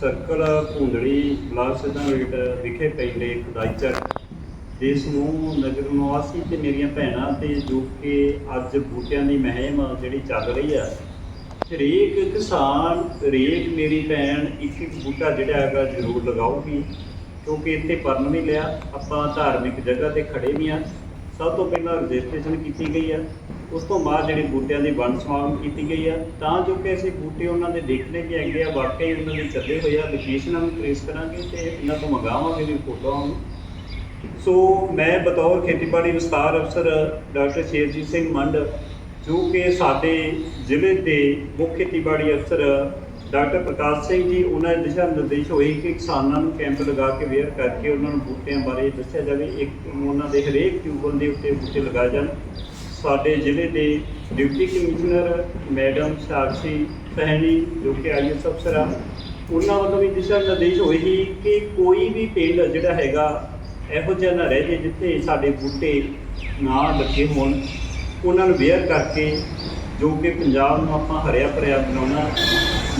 Circle ਭੁੰਦੜੀ block ਸਿੱਧਾਂਵੇਟ ਵਿਖੇ ਪੈਂਦੇ ਖੁਦਾਈ ਚੱਕ ਜਿਸ ਨੂੰ ਨਗਰ ਨਿਵਾਸੀ ਤੇ ਮੇਰੀਆਂ ਭੈਣਾਂ ਤੇ ਜੋ ਕਿ ਅੱਜ ਬੂਟਿਆਂ ਦੀ ਮਹਿਮ ਜਿਹੜੀ ਚੱਲ ਰਹੀ ਆ, ਹਰੇਕ ਕਿਸਾਨ, ਹਰੇਕ ਮੇਰੀ ਭੈਣ ਇੱਕ ਇੱਕ ਬੂਟਾ ਜਿਹੜਾ ਹੈਗਾ ਜ਼ਰੂਰ ਲਗਾਊਗੀ, ਕਿਉਂਕਿ ਇੱਥੇ ਪਰਨ ਵੀ ਲਿਆ, ਆਪਾਂ ਧਾਰਮਿਕ ਜਗ੍ਹਾ ਤੇ ਖੜੇ ਵੀ ਆ ਸਭ ਤੋਂ ਪਹਿਲਾਂ ਰਜਿਸਟ੍ਰੇਸ਼ਨ ਕੀਤੀ ਗਈ ਆ। ਉਸ ਤੋਂ ਬਾਅਦ ਜਿਹੜੇ ਬੂਟਿਆਂ ਦੀ ਵੰਡ ਸਮਾਗਮ ਕੀਤੀ ਗਈ ਆ, ਤਾਂ ਜੋ ਕਿ ਅਸੀਂ ਬੂਟੇ ਉਹਨਾਂ ਦੇ ਦੇਖਣੇ ਕਿ ਹੈਗੇ ਆ, ਵਾਕਈ ਉਹਨਾਂ ਦੇ ਚੱਲੇ ਹੋਏ ਆ ਲੋਕੇਸ਼ਨਾਂ ਨੂੰ ਟ੍ਰੇਸ ਕਰਾਂਗੇ ਤੇ ਇਹਨਾਂ ਤੋਂ ਮੰਗਾਵਾਂਗੇ ਵੀ ਫੋਟੋਆਂ ਨੂੰ। ਸੋ ਮੈਂ ਬਤੌਰ ਖੇਤੀਬਾੜੀ ਵਿਸਤਾਰ ਅਫਸਰ ਡਾਕਟਰ ਸ਼ੇਰਜੀਤ ਸਿੰਘ ਮੰਡ, ਜੋ ਕਿ ਸਾਡੇ ਜ਼ਿਲ੍ਹੇ ਦੇ ਮੁੱਖ ਖੇਤੀਬਾੜੀ ਅਫਸਰ ਡਾਕਟਰ ਪ੍ਰਕਾਸ਼ ਸਿੰਘ ਜੀ, ਉਹਨਾਂ ਦੇ ਦਿਸ਼ਾ ਨਿਰਦੇਸ਼ ਹੋਏ ਕਿ ਕਿਸਾਨਾਂ ਨੂੰ ਕੈਂਪ ਲਗਾ ਕੇ ਵੇਅਰ ਕਰਕੇ ਉਹਨਾਂ ਨੂੰ ਬੂਟਿਆਂ ਬਾਰੇ ਦੱਸਿਆ ਜਾਵੇ। ਇੱਕ ਉਹਨਾਂ ਦੇ ਹਰੇਕ ਟਿਊਬਲ ਦੇ ਉੱਤੇ ਬੂਟੇ ਲਗਾਏ ਜਾਣ। ਸਾਡੇ ਜ਼ਿਲ੍ਹੇ ਦੇ deputy commissioner, madam Sakshi Sahni ਜੋ ਕਿ ਆਈਐਸ ਅਫਸਰ ਆ, ਉਹਨਾਂ ਵੱਲੋਂ ਵੀ ਦਿਸ਼ਾ ਨਿਰਦੇਸ਼ ਹੋਏ ਸੀ ਕਿ ਕੋਈ ਵੀ ਪਿੰਡ ਜਿਹੜਾ ਹੈਗਾ, ਇਹੋ ਜਿਹਾ ਨਾ ਰਹਿ ਜੇ ਜਿੱਥੇ ਸਾਡੇ ਬੂਟੇ ਨਾ ਲੱਗੇ ਹੋਣ। ਉਹਨਾਂ ਨੂੰ ਵੇਅਰ ਕਰਕੇ ਜੋ ਕਿ ਪੰਜਾਬ ਨੂੰ ਆਪਾਂ ਹਰਿਆ ਭਰਿਆ ਬਣਾਉਣਾ,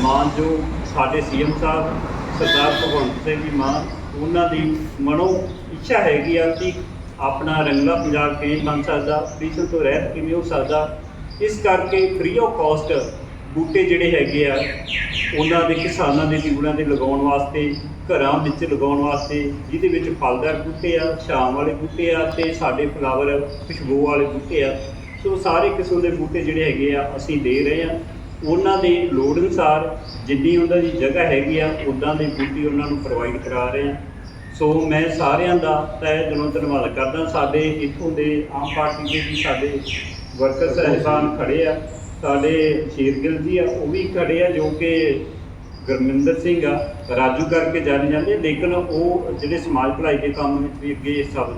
ਮਾਨ ਜੋ ਸਾਡੇ ਸੀਐਮ ਸਾਹਿਬ, ਸਰਦਾਰ ਭਗਵੰਤ ਸਿੰਘ ਜੀ ਮਾਨ, ਉਹਨਾਂ ਦੀ ਮਨੋ ਇੱਛਾ ਹੈਗੀ ਆ ਕਿ ਆਪਣਾ ਰੰਗਲਾ ਪੰਜਾਬ ਕਿਵੇਂ ਬਣ ਸਕਦਾ ਪੋਲਿਊਸ਼ਨ ਤੋਂ ਰਹਿਤ ਕਿਵੇਂ ਹੋ ਸਕਦਾ? ਇਸ ਕਰਕੇ ਫ੍ਰੀ ਆਫ ਕਾਸਟ ਬੂਟੇ ਜਿਹੜੇ ਹੈਗੇ ਆ, ਉਹਨਾਂ ਦੇ ਕਿਸਾਨਾਂ ਦੇ ਟਿਊਬਲਾਂ ਤੇ ਲਗਾਉਣ ਵਾਸਤੇ, ਘਰਾਂ ਵਿੱਚ ਲਗਾਉਣ ਵਾਸਤੇ, ਜਿਹਦੇ ਵਿੱਚ ਫਲਦਾਰ ਬੂਟੇ ਆ ਛਾਂ ਵਾਲੇ ਬੂਟੇ ਆ ਤੇ ਸਾਡੇ ਫਲਾਵਰ ਖੁਸ਼ਬੂ ਵਾਲੇ ਬੂਟੇ ਆ। ਸੋ ਸਾਰੇ ਕਿਸਮ ਦੇ ਬੂਟੇ ਜਿਹੜੇ ਹੈਗੇ ਆ, ਅਸੀਂ ਦੇ ਰਹੇ ਆ। ਉਹਨਾਂ ਦੇ ਲੋੜ ਅਨੁਸਾਰ ਜਿੰਨੀ ਉਹਨਾਂ ਦੀ ਜਗ੍ਹਾ ਹੈਗੀ ਆ ਉਦਾਂ ਦੇ ਬੂਟੇ ਉਹਨਾਂ ਨੂੰ ਪ੍ਰੋਵਾਈਡ ਕਰਾ ਰਹੇ ਆ। ਸੋ ਮੈਂ ਸਾਰਿਆਂ ਦਾ ਤਹਿ ਦਿਲੋਂ ਧੰਨਵਾਦ ਕਰਦਾ। ਸਾਡੇ ਇੱਥੋਂ ਦੇ ਆਮ ਪਾਰਟੀ ਦੇ ਵੀ ਸਾਡੇ ਵਰਕਰ ਸਾਹਿਬਾਨ ਖੜੇ ਆ, ਸਾਡੇ ਸ਼ੇਰਗਿਲ ਜੀ ਆ, ਉਹ ਵੀ ਖੜੇ ਆ ਜੋ ਕਿ ਗੁਰਮਿੰਦਰ ਸਿੰਘ ਆ, ਰਾਜੂ ਕਰਕੇ ਜਾਣੇ ਜਾਂਦੇ ਲੇਕਿਨ ਉਹ ਜਿਹੜੇ ਸਮਾਜ ਭਲਾਈ ਦੇ ਕੰਮ ਵਿੱਚ ਵੀ ਅੱਗੇ ਸਭ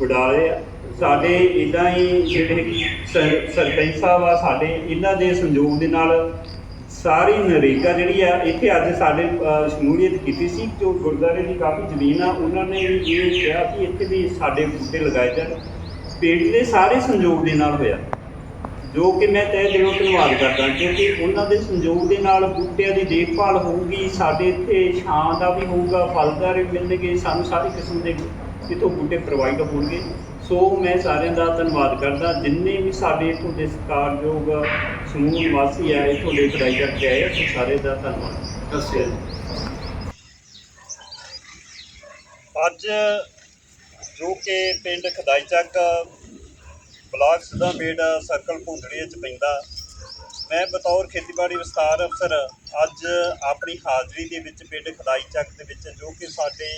ਉਡਾਲੇ ਆ। ਸਾਡੇ ਇਦਾਂ ਹੀ ਜਿਹੜੇ ਸਰ- ਸਰਪੰਚ ਸਾਹਿਬ ਆ, ਸਾਡੇ ਇਹਨਾਂ ਦੇ ਸੰਯੋਗ ਦੇ ਨਾਲ ਸਾਰੀ ਨਰੇਗਾ ਜਿਹੜੀ ਆ, ਇੱਥੇ ਅੱਜ ਸਾਡੇ ਸ਼ਮੂਲੀਅਤ ਕੀਤੀ ਸੀ, ਜੋ ਗੁਰਦੁਆਰੇ ਦੀ ਕਾਫੀ ਜ਼ਮੀਨ ਆ, ਉਹਨਾਂ ਨੇ ਵੀ ਇਹ ਕਿਹਾ ਕਿ ਇੱਥੇ ਵੀ ਸਾਡੇ ਬੂਟੇ ਲਗਾਏ ਜਾਣ। ਪਿੰਡ ਦੇ ਸਾਰੇ ਸੰਯੋਗ ਦੇ ਨਾਲ ਹੋਇਆ, ਜੋ ਕਿ ਮੈਂ ਤਹਿ ਦਿਲੋਂ ਧੰਨਵਾਦ ਕਰਦਾ, ਕਿਉਂਕਿ ਉਹਨਾਂ ਦੇ ਸੰਯੋਗ ਦੇ ਨਾਲ ਬੂਟਿਆਂ ਦੀ ਦੇਖਭਾਲ ਹੋਊਗੀ, ਸਾਡੇ ਇੱਥੇ ਛਾਂ ਦਾ ਵੀ ਹੋਊਗਾ ਫਲਦਾਰ ਵੀ ਮਿਲਣਗੇ, ਸਾਨੂੰ ਸਾਰੀ ਕਿਸਮ ਦੇ ਇੱਥੋਂ ਬੂਟੇ ਪ੍ਰੋਵਾਈਡ ਹੋਣਗੇ। ਸੋ ਮੈਂ ਸਾਰਿਆਂ ਦਾ ਧੰਨਵਾਦ ਕਰਦਾ। ਜਿੰਨੇ ਵੀ ਸਾਡੇ ਇੱਥੋਂ ਦੇ ਸਤਿਕਾਰਯੋਗ ਸਮੂਹ ਨਿਵਾਸੀ ਆ ਇੱਥੋਂ ਦੇ ਖੜਾਈ ਕਰਕੇ ਆਏ ਆ, ਸਾਰੇ ਦਾ ਧੰਨਵਾਦ। ਦੱਸਿਆ ਅੱਜ ਜੋ ਕਿ ਪਿੰਡ ਖਦਾਈ ਚੱਕ ਬਲਾਕ ਮੇੜ ਸਰਕਲ ਭੁੰਦੜੀ ਚ ਪੈਂਦਾ। ਮੈਂ ਬਤੌਰ ਖੇਤੀਬਾੜੀ ਵਿਸਤਾਰ ਅਫਸਰ ਅੱਜ ਆਪਣੀ ਹਾਜ਼ਰੀ ਦੇ ਵਿੱਚ ਪਿੰਡ ਖਦਾਈ ਚੱਕ ਦੇ ਵਿੱਚ ਜੋ ਕਿ ਸਾਡੇ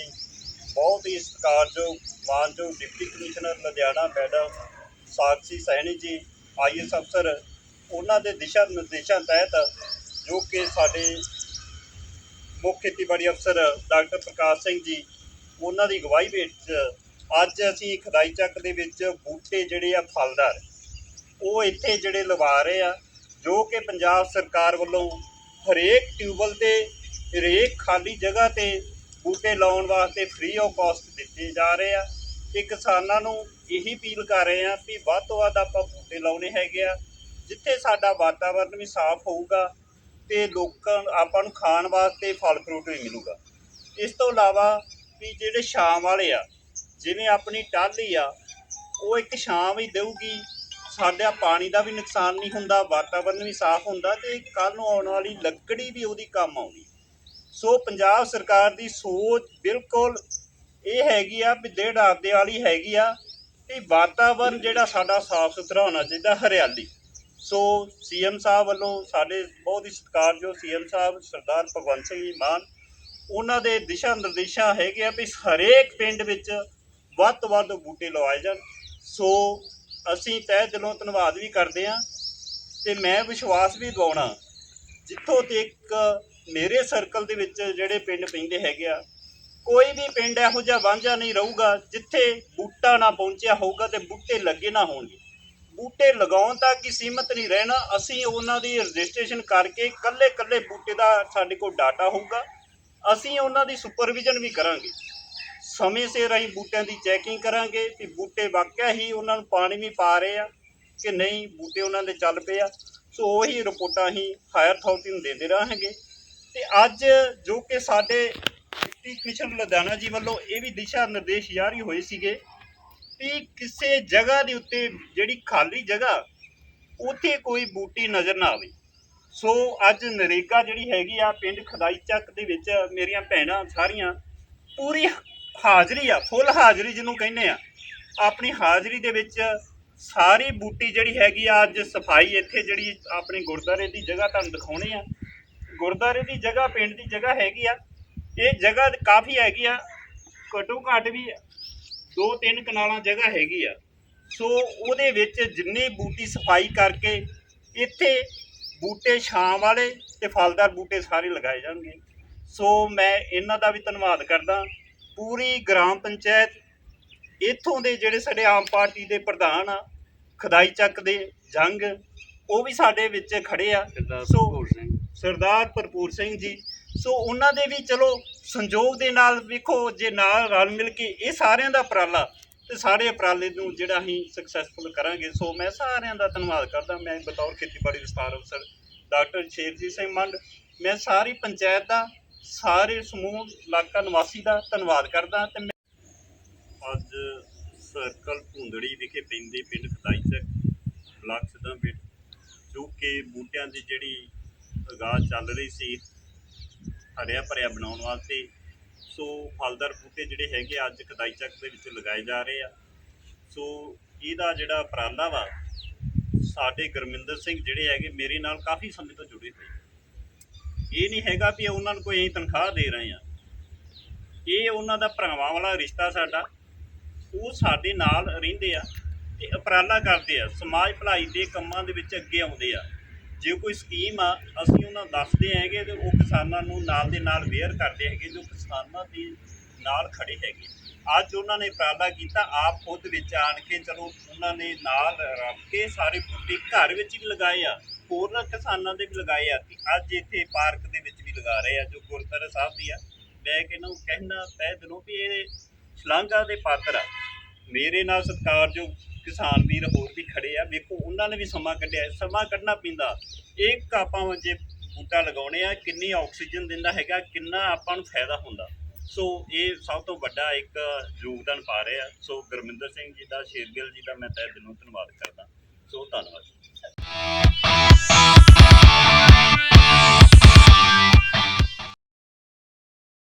ਬਹੁਤ ਹੀ ਸਤਿਕਾਰਯੋਗ ਮਾਨਯੋਗ deputy commissioner Ludhiana madam Sakshi Saini ji, IAS ਅਫਸਰ, ਉਹਨਾਂ ਦੇ ਦਿਸ਼ਾ ਨਿਰਦੇਸ਼ਾਂ ਤਹਿਤ ਜੋ ਕਿ ਸਾਡੇ ਮੁੱਖ ਖੇਤੀਬਾੜੀ ਅਫਸਰ ਡਾਕਟਰ ਪ੍ਰਕਾਸ਼ ਸਿੰਘ ਜੀ, ਉਹਨਾਂ ਦੀ ਅਗਵਾਈ ਵਿੱਚ ਅੱਜ ਅਸੀਂ ਖਦਾਈ ਚੱਕ ਦੇ ਵਿੱਚ ਬੂਟੇ ਜਿਹੜੇ ਆ ਫਲਦਾਰ, ਉਹ ਇੱਥੇ ਜਿਹੜੇ ਲਵਾ ਰਹੇ ਆ, ਜੋ ਕਿ ਪੰਜਾਬ ਸਰਕਾਰ ਵੱਲੋਂ ਹਰੇਕ ਟਿਊਬਲ ਤੇ ਹਰੇਕ ਖਾਲੀ ਜਗ੍ਹਾ ਤੇ ਬੂਟੇ ਲਾਉਣ ਵਾਸਤੇ ਫ੍ਰੀ ਆਫ ਕਾਸਟ ਦਿੱਤੇ ਜਾ ਰਹੇ ਆ। ਤੇ ਕਿਸਾਨਾਂ ਨੂੰ ਇਹੀ ਅਪੀਲ ਕਰ ਰਹੇ ਆ ਵੀ ਵੱਧ ਤੋਂ ਵੱਧ ਆਪਾਂ ਬੂਟੇ ਲਾਉਣੇ ਹੈਗੇ ਆ, ਜਿੱਥੇ ਸਾਡਾ ਵਾਤਾਵਰਨ ਵੀ ਸਾਫ਼ ਹੋਊਗਾ ਤੇ ਲੋਕਾਂ, ਆਪਾਂ ਨੂੰ ਖਾਣ ਵਾਸਤੇ ਫਲ ਫਰੂਟ ਵੀ ਮਿਲੂਗਾ। ਇਸ ਤੋਂ ਇਲਾਵਾ ਵੀ ਜਿਹੜੇ ਛਾਂ ਵਾਲੇ ਆ, ਜਿਵੇਂ ਆਪਣੀ ਟਾਹਲੀ ਆ, ਉਹ ਇੱਕ ਛਾਂ ਵੀ ਦੇਊਗੀ, ਸਾਡਾ ਪਾਣੀ ਦਾ ਵੀ ਨੁਕਸਾਨ ਨਹੀਂ ਹੁੰਦਾ, ਵਾਤਾਵਰਨ ਵੀ ਸਾਫ਼ ਹੁੰਦਾ ਤੇ ਕੱਲ ਨੂੰ ਆਉਣ ਵਾਲੀ ਲੱਕੜੀ ਵੀ ਉਹਦੀ ਕੰਮ ਆਉਣੀ। ਸੋ ਪੰਜਾਬ ਸਰਕਾਰ ਦੀ ਸੋਚ ਬਿਲਕੁਲ ਇਹ ਹੈਗੀ ਆ ਵੀ ਡੇਢ ਆਪਦੇ ਵਾਲੀ ਹੈਗੀ ਆ ਵੀ ਵਾਤਾਵਰਨ ਜਿਹੜਾ ਸਾਡਾ ਸਾਫ਼ ਸੁਥਰਾ ਹੋਣਾ ਚਾਹੀਦਾ ਹਰਿਆਲੀ। ਸੋ ਸੀਐਮ ਸਾਹਿਬ ਵੱਲੋਂ ਸਾਡੇ ਬਹੁਤ ਹੀ ਸਤਿਕਾਰਯੋਗ ਸੀਐਮ ਸਾਹਿਬ ਸਰਦਾਰ ਭਗਵੰਤ ਸਿੰਘ ਜੀ ਮਾਨ, ਉਹਨਾਂ ਦੇ ਦਿਸ਼ਾ ਨਿਰਦੇਸ਼ਾਂ ਹੈਗੇ ਆ ਵੀ ਹਰੇਕ ਪਿੰਡ ਵਿੱਚ ਵੱਧ ਤੋਂ ਵੱਧ ਬੂਟੇ ਲਵਾਏ ਜਾਣ। ਸੋ ਅਸੀਂ ਤਹਿ ਦਿਲੋਂ ਧੰਨਵਾਦ ਵੀ ਕਰਦੇ ਹਾਂ ਤੇ ਮੈਂ ਵਿਸ਼ਵਾਸ ਵੀ ਦਿਵਾਉਣਾ ਜਿੱਥੋਂ ਤੱਕ ਮੇਰੇ ਸਰਕਲ ਦੇ ਵਿੱਚ ਜਿਹੜੇ ਪਿੰਡ ਪੈਂਦੇ ਹੈਗੇ ਆ, ਕੋਈ ਵੀ ਪਿੰਡ ਇਹੋ ਜਿਹਾ ਵਾਂਝਾ ਨਹੀਂ ਰਹੂਗਾ ਜਿੱਥੇ ਬੂਟਾ ਨਾ ਪਹੁੰਚਿਆ ਹੋਊਗਾ ਤੇ ਬੂਟੇ ਲੱਗੇ ਨਾ ਹੋਣਗੇ। ਬੂਟੇ ਲਗਾਉਣ ਤੱਕ ਹੀ ਸੀਮਤ ਨਹੀਂ ਰਹਿਣਾ, ਅਸੀਂ ਉਹਨਾਂ ਦੀ ਰਜਿਸਟ੍ਰੇਸ਼ਨ ਕਰਕੇ ਕੱਲੇ ਕੱਲੇ ਬੂਟੇ ਦਾ ਸਾਡੇ ਕੋਲ ਡਾਟਾ ਹੋਊਗਾ, ਅਸੀਂ ਉਹਨਾਂ ਦੀ ਸੁਪਰਵਿਜ਼ਨ ਵੀ ਕਰਾਂਗੇ। ਸਮੇਂ ਸਿਰ ਅਸੀਂ ਬੂਟਿਆਂ ਦੀ ਚੈਕਿੰਗ ਕਰਾਂਗੇ ਕਿ ਬੂਟੇ ਵਾਕਿਆ ਹੀ ਉਹਨਾਂ ਨੂੰ ਪਾਣੀ ਵੀ ਪਾ ਰਹੇ ਆ ਕਿ ਨਹੀਂ, ਬੂਟੇ ਉਹਨਾਂ ਦੇ ਚੱਲ ਪਏ ਆ। ਸੋ ਉਹੀ ਰਿਪੋਰਟਾਂ ਅਸੀਂ ਹਾਇਰ ਅਥਾਰਟੀ ਨੂੰ ਦਿੰਦੇ ਰਹਾਂਗੇ। ਤੇ ਅੱਜ ਜੋ ਕਿ ਸਾਡੇ ਡਿਪਟੀ ਕਮਿਸ਼ਨ ਲੁਧਿਆਣਾ ਜੀ ਵੱਲੋਂ ਇਹ ਵੀ ਦਿਸ਼ਾ ਨਿਰਦੇਸ਼ ਜਾਰੀ ਹੋਏ ਸੀਗੇ ਵੀ ਕਿਸੇ ਜਗ੍ਹਾ ਦੇ ਉੱਤੇ ਜਿਹੜੀ ਖਾਲੀ ਜਗ੍ਹਾ, ਉੱਥੇ ਕੋਈ ਬੂਟੀ ਨਜ਼ਰ ਨਾ ਆਵੇ। ਸੋ ਅੱਜ ਨਰੇਗਾ ਜਿਹੜੀ ਹੈਗੀ ਆ, ਪਿੰਡ ਖਦਾਈ ਚੱਕ ਦੇ ਵਿੱਚ ਮੇਰੀਆਂ ਭੈਣਾਂ ਸਾਰੀਆਂ ਪੂਰੀ ਹਾਜ਼ਰੀ ਆ, ਫੁੱਲ ਹਾਜ਼ਰੀ ਜਿਹਨੂੰ ਕਹਿੰਦੇ ਆ, ਆਪਣੀ ਹਾਜ਼ਰੀ ਦੇ ਵਿੱਚ ਸਾਰੀ ਬੂਟੀ ਜਿਹੜੀ ਹੈਗੀ ਆ, ਅੱਜ ਸਫ਼ਾਈ ਇੱਥੇ ਜਿਹੜੀ ਆਪਣੇ ਗੁਰਦਾਰੇ ਦੀ ਜਗ੍ਹਾ ਤੁਹਾਨੂੰ ਦਿਖਾਉਣੀ ਆ। ਗੁਰਦਾਰੇ ਦੀ ਜਗ੍ਹਾ ਪਿੰਡ ਦੀ ਜਗ੍ਹਾ ਹੈਗੀ ਆ। ਇਹ ਜਗ੍ਹਾ ਕਾਫੀ ਹੈਗੀ ਆ। ਘੱਟੋ ਘੱਟ ਵੀ ਦੋ ਤਿੰਨ ਕਨਾਲਾਂ ਜਗ੍ਹਾ ਹੈਗੀ ਆ। ਸੋ ਉਹਦੇ ਵਿੱਚ ਜਿੰਨੀ ਬੂਟੀ ਸਫ਼ਾਈ ਕਰਕੇ ਇੱਥੇ ਬੂਟੇ ਛਾਂ ਵਾਲੇ ਤੇ ਫਲਦਾਰ ਬੂਟੇ ਸਾਰੇ ਲਗਾਏ ਜਾਣਗੇ। ਸੋ ਮੈਂ ਇਹਨਾਂ ਦਾ ਵੀ ਧੰਨਵਾਦ ਕਰਦਾ। ਪੂਰੀ ਗ੍ਰਾਮ ਪੰਚਾਇਤ ਇੱਥੋਂ ਦੇ ਜਿਹੜੇ ਸਾਡੇ ਆਮ ਪਾਰਟੀ ਦੇ ਪ੍ਰਧਾਨ ਆ ਖਦਾਈ ਚੱਕ ਦੇ ਜੰਗ ਉਹ ਵੀ ਸਾਡੇ ਵਿੱਚ ਖੜੇ ਆ। ਸੋ ਸਰਦਾਰ ਭਰਪੂਰ ਸਿੰਘ ਜੀ। ਸੋ ਉਹਨਾਂ ਦੇ ਵੀ ਚਲੋ ਸੰਯੋਗ ਦੇ ਨਾਲ ਵੇਖੋ, ਜੇ ਨਾਲ ਰਲ ਮਿਲ ਕੇ ਇਹ ਸਾਰਿਆਂ ਦਾ ਉਪਰਾਲਾ, ਤੇ ਸਾਰੇ ਉਪਰਾਲੇ ਨੂੰ ਜਿਹੜਾ ਅਸੀਂ ਸਕਸੈਸਫੁਲ ਕਰਾਂਗੇ। ਸੋ ਮੈਂ ਸਾਰਿਆਂ ਦਾ ਧੰਨਵਾਦ ਕਰਦਾ। ਮੈਂ ਬਤੌਰ ਖੇਤੀਬਾੜੀ ਵਿਸਤਾਰ ਅਫਸਰ ਡਾਕਟਰ ਸ਼ੇਰਜੀਤ ਸਿੰਘ ਮੰਡ। ਮੈਂ ਸਾਰੀ ਪੰਚਾਇਤ ਦਾ, ਸਾਰੇ ਸਮੂਹ, ਇਲਾਕਾ ਨਿਵਾਸੀ ਦਾ ਧੰਨਵਾਦ ਕਰਦਾ ਤੇ ਮੈਂ ਅੱਜ ਸਰਕਲ ਭੁੰਦੜੀ ਵਿਖੇ ਪੈਂਦੇ ਪਿੰਡ ਖਦਾਈ ਚੱਕ ਬਲਾਕ ਸਿੱਧਾਂਪੇਟ ਜੋ ਕਿ ਬੂਟਿਆਂ ਦੀ ਜਿਹੜੀ ਅਗਾਹ ਚੱਲ ਰਹੀ ਸੀ, ਹਰਿਆ ਭਰਿਆ ਬਣਾਉਣ ਵਾਸਤੇ। ਸੋ ਫਲਦਾਰ ਬੂਟੇ ਜਿਹੜੇ ਹੈਗੇ ਅੱਜ ਖਦਾਈ ਚੱਕ ਦੇ ਵਿੱਚ ਲਗਾਏ ਜਾ ਰਹੇ ਆ। ਸੋ ਇਹਦਾ ਜਿਹੜਾ ਉਪਰਾਲਾ ਵਾ, ਸਾਡੇ ਗੁਰਮਿੰਦਰ ਸਿੰਘ ਜਿਹੜੇ ਹੈਗੇ ਮੇਰੇ ਨਾਲ ਕਾਫੀ ਸਮੇਂ ਤੋਂ ਜੁੜੇ ਹੋਏ ਇਹ ਨਹੀਂ ਹੈਗਾ ਵੀ ਉਹਨਾਂ ਨੂੰ ਕੋਈ ਅਸੀਂ ਤਨਖਾਹ ਦੇ ਰਹੇ ਆ। ਇਹ ਉਹਨਾਂ ਦਾ ਭਰਾਵਾਂ ਵਾਲਾ ਰਿਸ਼ਤਾ ਸਾਡਾ, ਉਹ ਸਾਡੇ ਨਾਲ ਰਹਿੰਦੇ ਆ ਤੇ ਉਪਰਾਲਾ ਕਰਦੇ ਆ। ਸਮਾਜ ਭਲਾਈ ਦੇ ਕੰਮਾਂ ਦੇ ਵਿੱਚ ਅੱਗੇ ਆਉਂਦੇ ਆ। ਜੇ ਕੋਈ ਸਕੀਮ ਆ, ਅਸੀਂ ਉਹਨਾਂ ਦੱਸਦੇ ਹੈਗੇ ਤੇ ਉਹ ਕਿਸਾਨਾਂ ਨੂੰ ਨਾਲ ਦੇ ਨਾਲ ਵੇਅਰ ਕਰਦੇ ਹੈਗੇ, ਜੋ ਕਿਸਾਨਾਂ ਦੇ ਨਾਲ ਖੜੇ ਹੈਗੇ। ਅੱਜ ਉਹਨਾਂ ਨੇ ਉਪਰਾਲਾ ਕੀਤਾ, ਆਪ ਖੁਦ ਵਿੱਚ ਆਣ ਕੇ ਚਲੋ ਉਹਨਾਂ ਨੇ ਨਾਲ ਰੱਖ ਕੇ ਸਾਰੇ ਬੂਟੇ ਘਰ ਵਿੱਚ ਵੀ ਲਗਾਏ ਆ ਹੋਰਨਾਂ ਕਿਸਾਨਾਂ ਦੇ ਵੀ ਲਗਾਏ ਆ। ਤੇ ਅੱਜ ਇੱਥੇ ਪਾਰਕ ਦੇ ਵਿੱਚ ਵੀ ਲਗਾ ਰਹੇ ਆ, ਜੋ ਗੁਰਦੁਆਰਾ ਸਾਹਿਬ ਦੀ ਆ। ਮੈਂ ਕਿਹਨਾਂ ਨੂੰ ਕਹਿਣਾ ਤਹਿ ਦਿਲੋਂ ਵੀ ਇਹ ਸ਼ਲਾਘਾ ਦੇ ਪਾਤਰ ਆ। ਮੇਰੇ ਨਾਲ ਸਤਿਕਾਰਯੋਗ ਕਿਸਾਨ ਵੀਰ ਹੋਰ ਵੀ ਖੜੇ ਆ। ਵੇਖੋ, ਉਹਨਾਂ ਨੇ ਵੀ ਸਮਾਂ ਕੱਢਿਆ ਸਮਾਂ ਕੱਢਣਾ ਪੈਂਦਾ। ਇੱਕ ਆਪਾਂ ਜੇ ਬੂਟਾ ਲਗਾਉਣੇ ਆ, ਕਿੰਨੀ ਆਕਸੀਜਨ ਦਿੰਦਾ ਹੈਗਾ, ਕਿੰਨਾ ਆਪਾਂ ਨੂੰ ਫਾਇਦਾ ਹੁੰਦਾ। ਸੋ ਇਹ ਸਭ ਤੋਂ ਵੱਡਾ ਇੱਕ ਯੋਗਦਾਨ ਪਾ ਰਹੇ ਆ। ਸੋ ਗੁਰਮਿੰਦਰ ਸਿੰਘ ਜੀ ਦਾ, ਸ਼ੇਰਗਿੱਲ ਜੀ ਦਾ ਮੈਂ ਤਹਿ ਦਿਲੋਂ ਧੰਨਵਾਦ ਕਰਦਾ। ਸੋ ਧੰਨਵਾਦ।